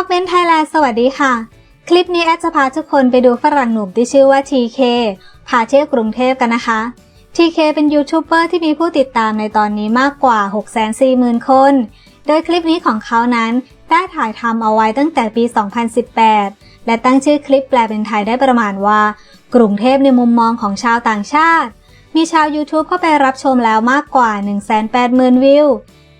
อ v เ e น t ไทยแลนด์สวัสดีค่ะ คลิปนี้แอดจะพาทุกคนไปดูฝรั่งหนุ่มที่ชื่อว่า TK พาเที่ยวกรุงเทพกันนะคะ TK เป็นยูทูบเบอร์ที่มีผู้ติดตามในตอนนี้มากกว่า 640,000 คน โดยคลิปนี้ของเขานั้นได้ถ่ายทำเอาไว้ตั้งแต่ปี 2018 และตั้งชื่อคลิปแปลเป็นไทยได้ประมาณว่า กรุงเทพในมุมมองของชาวต่างชาติ มีชาว YouTube เข้าไปรับชมแล้วมากกว่า 180,000 วิว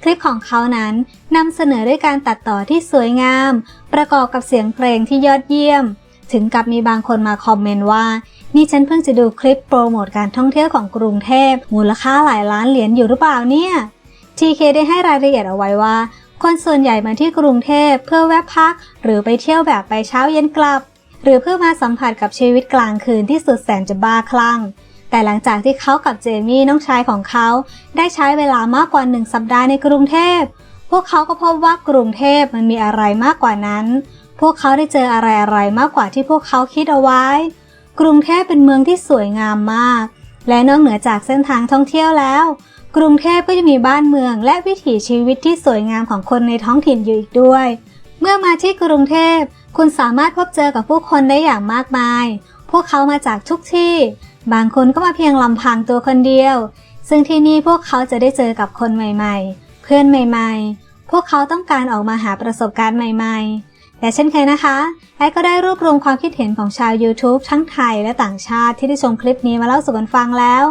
คลิปของเขานั้นนำเสนอด้วยการตัดต่อที่สวยงาม ประกอบกับเสียงเพลงที่ยอดเยี่ยม ถึงกับมีบางคนมาคอมเมนต์ว่า นี่ฉันเพิ่งจะดูคลิปโปรโมทการท่องเที่ยวของกรุงเทพมูลค่าหลายล้านเหรียญอยู่หรือเปล่าเนี่ย TK ได้ให้รายละเอียดเอาไว้ว่า คนส่วนใหญ่มาที่กรุงเทพเพื่อแวะพัก หรือไปเที่ยวแบบไปเช้าเย็นกลับ หรือเพื่อมาสัมผัสกับชีวิตกลางคืนที่สุดแสนจะบ้าคลั่ง แต่หลังจากที่เขากับเจมี่น้องชายของเขา ได้ใช้เวลามากกว่าหนึ่งสัปดาห์ในกรุงเทพ พวกเขาก็พบว่ากรุงเทพมันมีอะไรมากกว่านั้น พวกเขาได้เจออะไรอะไรๆมากกว่าที่พวกเขาคิดเอาไว้ กรุงเทพเป็นเมืองที่สวยงามมาก และนอกเหนือจากเส้นทางท่องเที่ยวแล้ว กรุงเทพก็จะมีบ้านเมือง และวิถีชีวิตที่สวยงามของคนในท้องถิ่นอยู่อีกด้วย เมื่อมาที่กรุงเทพคุณสามารถพบเจอกับผู้คนได้อย่างมากมาย พวกเขามาจากทุกที่ บางคนก็มาเพียงลำพังตัวคนเดียว ซึ่งที่นี่พวกเขาจะได้เจอกับคนใหม่ๆ เพื่อนใหม่ๆ พวกเขาต้องการออกมาหาประสบการณ์ใหม่ๆ และเช่นเคยนะคะแอดก็ได้รวบรวมความคิดเห็นของชาว YouTube ทั้งไทยและต่างชาติที่ได้ชมคลิปนี้มาเล่าสู่กันฟังแล้ว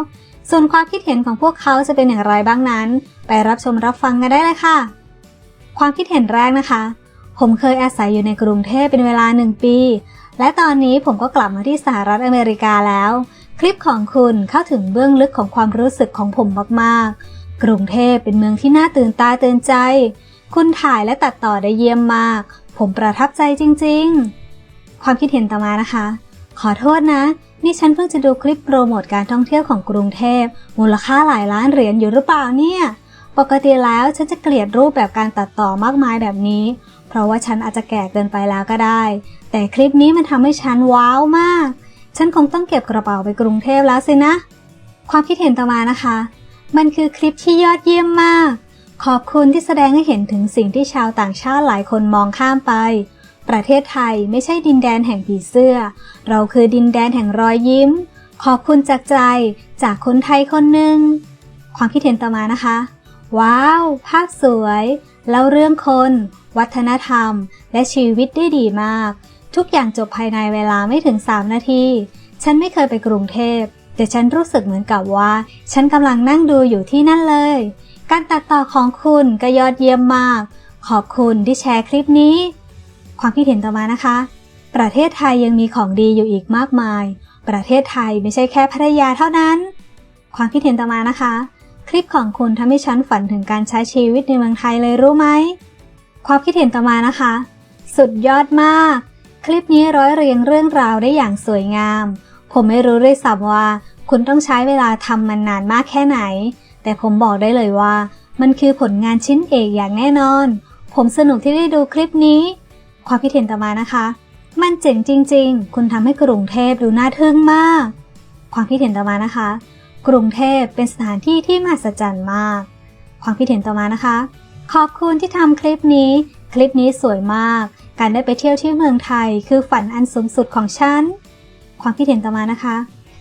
ส่วนความคิดเห็นของพวกเขาจะเป็นอย่างไรบ้างนั้น ไปรับชมรับฟังกันได้เลยค่ะ ความคิดเห็นแรกนะคะ ผมเคยอาศัยอยู่ในกรุงเทพเป็นเวลาหนึ่งปี และตอนนี้ผมก็กลับมาที่สหรัฐอเมริกาแล้ว คลิปของคุณเข้าถึงเบื้องลึกของความรู้สึกของผมมากๆ กรุงเทพเป็นเมืองที่น่าตื่นตาตื่นใจ คุณถ่ายและตัดต่อได้เยี่ยมมาก ผมประทับใจจริง ๆ ความคิดเห็นต่อมานะคะ ขอโทษนะ นี่ฉันเพิ่งจะดูคลิปโปรโมทการท่องเที่ยวของกรุงเทพ มูลค่าหลายล้านเหรียญอยู่หรือเปล่าเนี่ย ปกติแล้วฉันจะเกลียดรูปแบบการตัดต่อมากมายแบบนี้ เพราะว่าฉันอาจจะแก่เกินไปแล้วก็ได้ แต่คลิปนี้มันทำให้ฉันว้าวมาก ฉันคงต้องเก็บกระเป๋าไปกรุงเทพแล้วสินะ ความคิดเห็นต่อมานะคะ มันคือคลิปที่ยอดเยี่ยมมาก ขอบคุณที่แสดงให้เห็นถึงสิ่งที่ชาวต่างชาติหลายคนมองข้ามไป ประเทศไทยไม่ใช่ดินแดนแห่งผีเสื้อ เราคือดินแดนแห่งรอยยิ้ม ขอบคุณจากใจจากคนไทยคนหนึ่ง ความคิดเห็นต่อมานะคะ ว้าว ภาพสวย เล่าเรื่องคน วัฒนธรรม และชีวิตได้ดีมาก ทุกอย่างจบภายในเวลาไม่ถึง 3 นาที ฉันไม่เคยไปกรุงเทพ แต่ฉันรู้สึกเหมือนกับว่า ฉันกำลังนั่งดูอยู่ที่นั่นเลย การตัดต่อของคุณก็ยอดเยี่ยมมาก ขอบคุณที่แชร์คลิปนี้ ความคิดเห็นต่อมานะคะ ประเทศไทยยังมีของดีอยู่อีกมากมาย ประเทศไทยไม่ใช่แค่พัทยาเท่านั้น ความคิดเห็นต่อมานะคะ คลิปของคุณทำให้ฉันฝันถึงการใช้ชีวิตในเมืองไทยเลยรู้ไหม ความคิดเห็นต่อมานะคะ สุดยอดมาก คลิปนี้ร้อยเรียงเรื่องราวได้อย่างสวยงาม ผมไม่รู้ด้วยซ้ำว่า คุณต้องใช้เวลาทำมันนานมากแค่ไหน แต่ผมบอกได้เลยว่า มันคือผลงานชิ้นเอกอย่างแน่นอน ผมสนุกที่ได้ดูคลิปนี้ ความคิดเห็นต่อมานะคะ มันเจ๋งจริง ๆ คุณทำให้กรุงเทพดูน่าทึ่งมาก ความคิดเห็นต่อมานะคะ กรุงเทพเป็นสถานที่ที่มหัศจรรย์มาก ความคิดเห็นต่อมานะคะ ขอบคุณที่ทำคลิปนี้ คลิปนี้สวยมาก การได้ไปเที่ยวที่เมืองไทยคือฝันอันสูงสุดของฉัน ความคิดเห็นต่อมานะคะ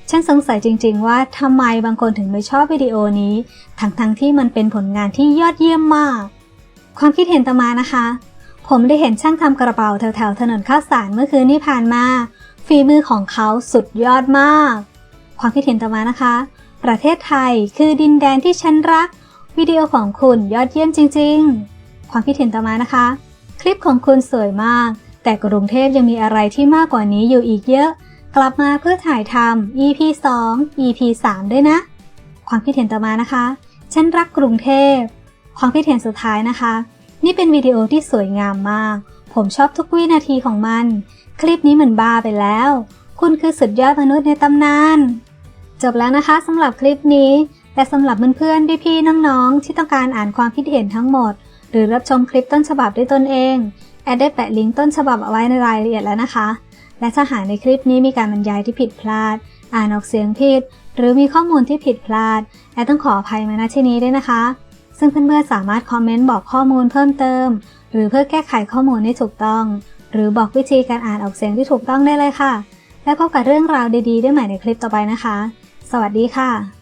ฉันสงสัยจริงๆว่าทำไมบางคนถึงไม่ชอบวิดีโอนี้ ทั้งๆทที่มันเป็นผลงานที่ยอดเยี่ยมมาก ความคิดเห็นต่อมานะคะ ผมได้เห็นช่างทำกระเป๋าแถวๆถนนข้าวสารเมื่อคืนที่ผ่านมา ฝีมือของเขาสุดยอดมาก ความคิดเห็นต่อมานะคะ ประเทศไทยคือดินแดนที่ฉันรัก วิดีโอของคุณยอดเยี่ยมจริง ๆ ความคิดเห็นต่อมานะคะ คลิปของคุณสวยมาก แต่กรุงเทพยังมีอะไรที่มากกว่านี้อยู่อีกเยอะ กลับมาเพื่อถ่ายทำ EP 2 EP 3 ด้วยนะ ความคิดเห็นต่อมานะคะ ฉันรักกรุงเทพ ความคิดเห็นสุดท้ายนะคะ นี่เป็นวิดีโอที่สวยงามมาก ผมชอบทุกวินาทีของมัน คลิปนี้เหมือนบ้าไปแล้ว คุณคือสุดยอดมนุษย์ในตำนาน จบแล้วนะคะสำหรับคลิปนี้และสำหรับเพื่อนๆพี่ๆน้องๆที่ต้องการอ่านความคิดเห็นทั้งหมด หรือรับชมคลิปต้นฉบับด้วยตนเอง แอดได้แปะลิงก์ต้นฉบับเอาไว้ในรายละเอียดแล้วนะคะ และถ้าหากในคลิปนี้มีการบรรยายที่ผิดพลาด อ่านออกเสียงผิด หรือมีข้อมูลที่ผิดพลาด แอดต้องขออภัยมาณที่นี้ด้วยนะคะ ซึ่งเพื่อนๆสามารถคอมเมนต์บอกข้อมูลเพิ่มเติม หรือเพื่อแก้ไขข้อมูลให้ถูกต้อง หรือบอกวิธีการอ่านออกเสียงที่ถูกต้องได้เลยค่ะ และพบกับเรื่องราวดีๆ ได้ใหม่ในคลิปต่อไปนะคะ สวัสดีค่ะ